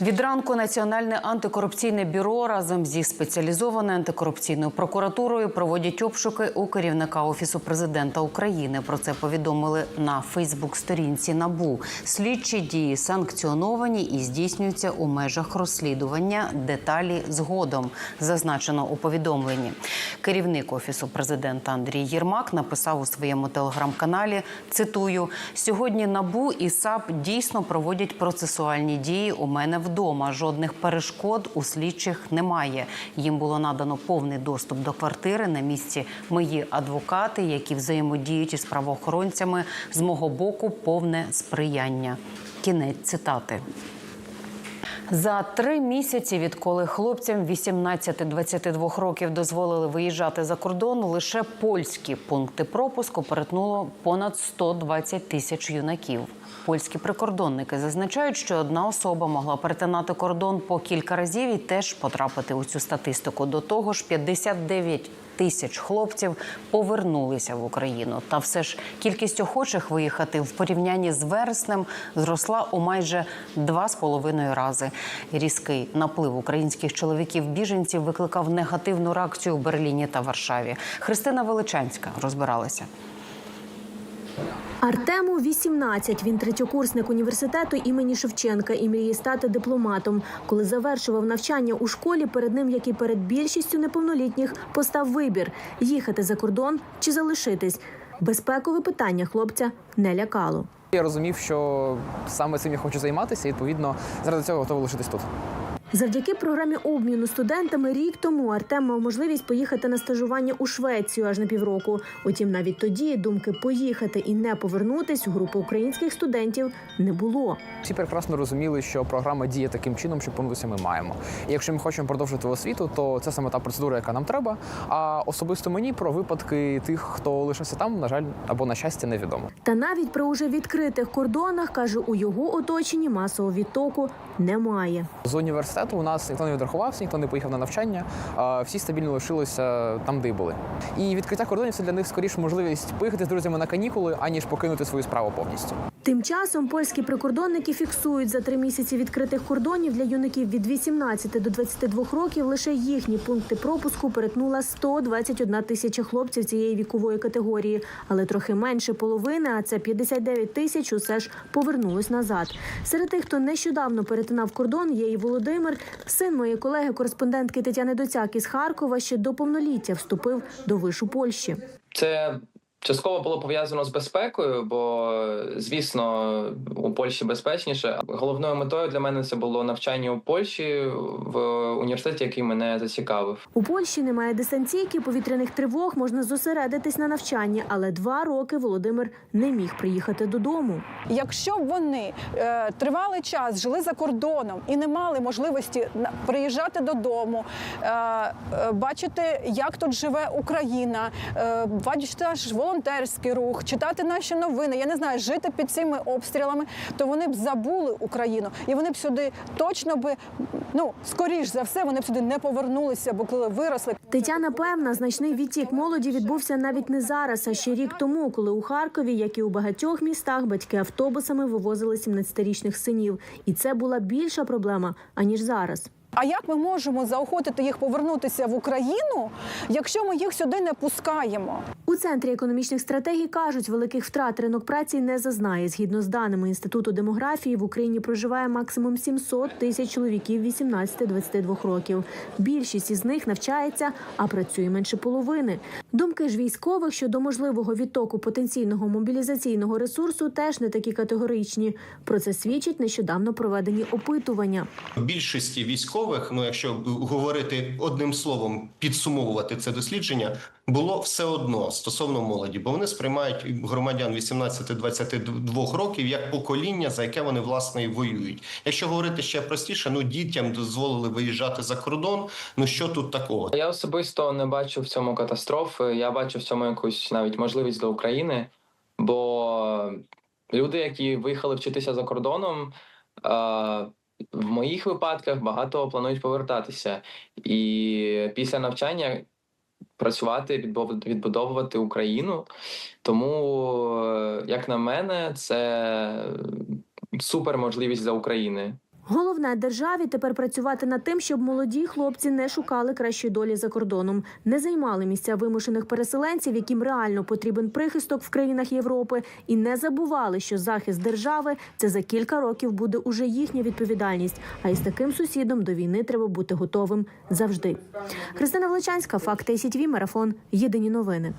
Від ранку Національне антикорупційне бюро разом зі спеціалізованою антикорупційною прокуратурою проводять обшуки у керівника офісу президента України. Про це повідомили на Фейсбук-сторінці НАБУ. Слідчі дії санкціоновані і здійснюються у межах розслідування. Деталі згодом зазначено у повідомленні. Керівник офісу президента Андрій Єрмак написав у своєму телеграм-каналі. Цитую: сьогодні НАБУ і САП дійсно проводять процесуальні дії у мене вдома. Жодних перешкод у слідчих немає. Їм було надано повний доступ до квартири. На місці мої адвокати, які взаємодіють із правоохоронцями. З мого боку повне сприяння. Кінець цитати. За три місяці, відколи хлопцям 18-22 років дозволили виїжджати за кордон, лише польські пункти пропуску перетнуло понад 120 тисяч юнаків. Польські прикордонники зазначають, що одна особа могла перетинати кордон по кілька разів і теж потрапити у цю статистику. До того ж, 59 тисяч хлопців повернулися в Україну. Та все ж кількість охочих виїхати в порівнянні з вереснем зросла у майже два з половиною рази. Різкий наплив українських чоловіків-біженців викликав негативну реакцію в Берліні та Варшаві. Христина Величанська розбиралася. Артему 18. Він третьокурсник університету імені Шевченка і мріє стати дипломатом. Коли завершував навчання у школі, перед ним, як і перед більшістю неповнолітніх, постав вибір їхати за кордон чи залишитись. Безпекове питання хлопця не лякало. Я розумів, що саме цим я хочу займатися, і відповідно заради цього готовий лишитись тут. Завдяки програмі обміну студентами рік тому Артем мав можливість поїхати на стажування у Швецію аж на півроку. Утім, навіть тоді думки поїхати і не повернутись у групу українських студентів не було. Всі прекрасно розуміли, що програма діє таким чином, що повернутися ми маємо. І якщо ми хочемо продовжити освіту, то це саме та процедура, яка нам треба. А особисто мені про випадки тих, хто лишився там, на жаль, або на щастя, невідомо. Та навіть при уже відкритих кордонах каже, у його оточенні масового відтоку немає. З університету у нас ніхто не відрахувався, ніхто не поїхав на навчання. а Всі стабільно лишилися там, де були. І відкриття кордонів це для них скоріше можливість поїхати з друзями на канікули, аніж покинути свою справу повністю. Тим часом польські прикордонники фіксують за три місяці відкритих кордонів для юнаків від 18 до 22 років. Лише їхні пункти пропуску перетнула 121 тисяча хлопців цієї вікової категорії, але трохи менше половини, а це 59 тисяч, усе ж повернулось назад. Серед тих, хто нещодавно перетинав кордон, є і Володимир, син моєї колеги-кореспондентки Тетяни Доцяк із Харкова. Ще до повноліття вступив до вишу Польщі. Це частково було пов'язано з безпекою, бо звісно у Польщі безпечніше. Головною метою для мене це було навчання у Польщі в університеті, який мене зацікавив. У Польщі немає дистанційки, повітряних тривог, можна зосередитись на навчанні, але два роки Володимир не міг приїхати додому. Якщо б вони е, тривалий час жили за кордоном і не мали можливості приїжджати додому, е, е, бачити, як тут живе Україна, е, бачити наш волонтерський рух, читати наші новини, я не знаю, жити під цими обстрілами, то вони б забули Україну, і вони б сюди точно би, ну скоріш за все, вони б сюди не повернулися, бо коли виросли. Тетяна певна, значний відтік молоді відбувся навіть не зараз, а ще рік тому, коли у Харкові, як і у багатьох містах, батьки автобусами вивозили 17-річних синів. І це була більша проблема аніж зараз. А як ми можемо заохотити їх повернутися в Україну, якщо ми їх сюди не пускаємо? У центрі економічних стратегій кажуть, великих втрат ринок праці не зазнає. Згідно з даними інституту демографії, в Україні проживає максимум 700 тисяч чоловіків 18-22 років. Більшість із них навчається, а працює менше половини. Думки ж військових щодо можливого відтоку потенційного мобілізаційного ресурсу теж не такі категоричні. Про це свідчать нещодавно проведені опитування. Більшості військових, ну якщо говорити одним словом, підсумовувати це дослідження, було все одно стосовно молоді, бо вони сприймають громадян 18-22 років як покоління, за яке вони власне і воюють. Якщо говорити ще простіше, ну дітям дозволили виїжджати за кордон. Ну що тут такого? Я особисто не бачу в цьому катастрофи. Я бачу в цьому якусь навіть можливість для України, бо люди, які виїхали вчитися за кордоном. е, В моїх випадках багато планують повертатися, і після навчання працювати, відбудовувати Україну. Тому, е, як на мене, це супер можливість для України. Головне державі тепер працювати над тим, щоб молоді хлопці не шукали кращої долі за кордоном, не займали місця вимушених переселенців, яким реально потрібен прихисток в країнах Європи, і не забували, що захист держави це за кілька років буде уже їхня відповідальність. А із таким сусідом до війни треба бути готовим завжди. Христина Величанська, факти СІТВ, марафон. Єдині новини.